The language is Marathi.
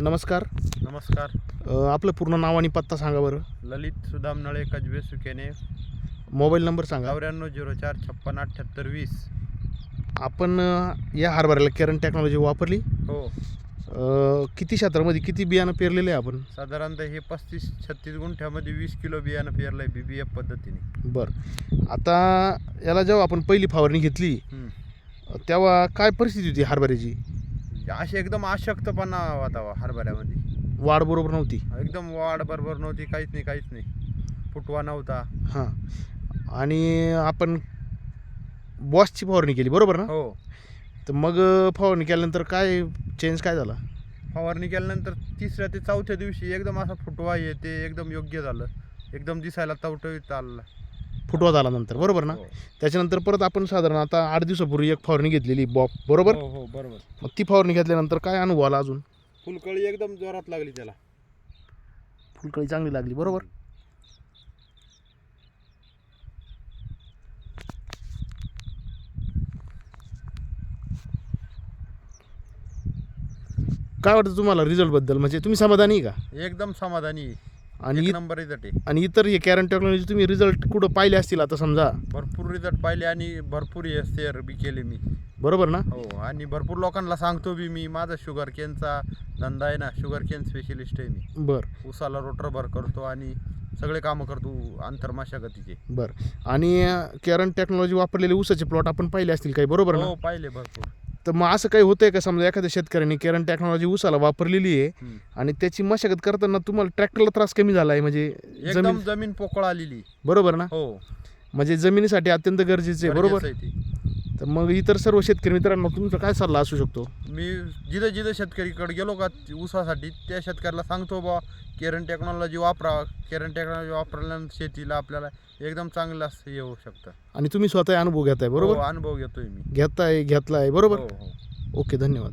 नमस्कार. नमस्कार. अ, आपलं पूर्ण नाव आणि पत्ता सांगा बरं. ललित सुदाम नळे कजबे सुकेने. मोबाईल नंबर सांगा. चौऱ्याण्णव झिरो चार छप्पन अठ्ठ्याहत्तर वीस. आपण अ, या हरभऱ्याला केरन टेक्नॉलॉजी वापरली. हो. अ, किती क्षेत्रामध्ये किती बियाणं पेरलेलं आहे आपण? साधारणतः हे पस्तीस छत्तीस गुंठ्यामध्ये वीस किलो बियाणं पेरलं आहे बी बी एफ पद्धतीने. बरं. आता याला जेव्हा आपण पहिली फवारणी घेतली हम्म. तेव्हा काय परिस्थिती होती हरभऱ्याची? अशी एकदम अशक्तपणा होता हरभऱ्यामध्ये. वाढ बरोबर नव्हती. एकदम वाढ बरोबर नव्हती काहीच नाही काहीच नाही. फुटवा नव्हता. हां. आणि आपण बॉसची फवारणी केली बरोबर ना? हो. तर मग फवारणी केल्यानंतर काय चेंज काय झाला? फवारणी केल्यानंतर तिसऱ्या ते चौथ्या दिवशी एकदम असा फुटवा येते एकदम योग्य झालं. एकदम दिसायला टवटवीत आलं फुटवा झाला नंतर बरोबर ना? हो. त्याच्यानंतर परत आपण साधारण आता आठ दिवसापूर्वी एक फवारणी घेतलेली बॉप बरोबर? हो हो बरोबर. मग ती फवारणी घेतल्यानंतर काय अनुभव आला अजून? फुलकळी एकदम जोरात लागली त्याला. फुलकळी चांगली लागली बरोबर? काय वाटतं तुम्हाला रिझल्टबद्दल? म्हणजे तुम्ही समाधानी आहे का? एकदम समाधानी आणि इत- नंबर रिझल्ट आहे. आणि इतर हे कॅरन टेक्नॉलॉजी तुम्ही रिझल्ट कुठं पाहिले असतील आता समजा? भरपूर रिझल्ट पाहिले आणि भरपूर हे शेअर बी केले मी. बरोबर ना? हो आणि भरपूर लोकांना सांगतो बी मी माझा शुगर केनचा धंदा आहे ना शुगर केन स्पेशलिस्ट आहे मी. बरं. उसाला रोटर भर करतो आणि सगळे कामं करतो आंतरमाशागतीचे बरं. आणि कॅरन टेक्नॉलॉजी वापरलेले ऊसाचे प्लॉट आपण पाहिले असतील काही? बरोबर ना? हो पाहिले भरपूर. तर मग असं काही होतंय का? समजा एखाद्या शेतकऱ्याने केरन टेक्नॉलॉजी ऊसाला वापरलेली आहे. आणि त्याची मशागत करताना तुम्हाला ट्रॅक्टरला त्रास कमी झाला आहे म्हणजे एकदम जमीन पोकळ आलेली. बरोबर ना? हो. म्हणजे जमिनीसाठी अत्यंत गरजेचे बरोबर. तर मग इतर सर्व शेतकरी मित्रांना तुमचा काय सल्ला असू शकतो? मी जिथं जिथं शेतकरीकडे गेलो का ऊसासाठी त्या शेतकऱ्याला सांगतो बा केरन टेक्नॉलॉजी वापरा. केरन टेक्नॉलॉजी वापरल्यानंतर शेतीला आपल्याला एकदम चांगलं असं हे होऊ शकतं. आणि तुम्ही स्वतः अनुभव घेताय बरोबर? हो, अनुभव घेतोय मी. घेताय घेतलाय बरोबर? हो हो. ओके धन्यवाद.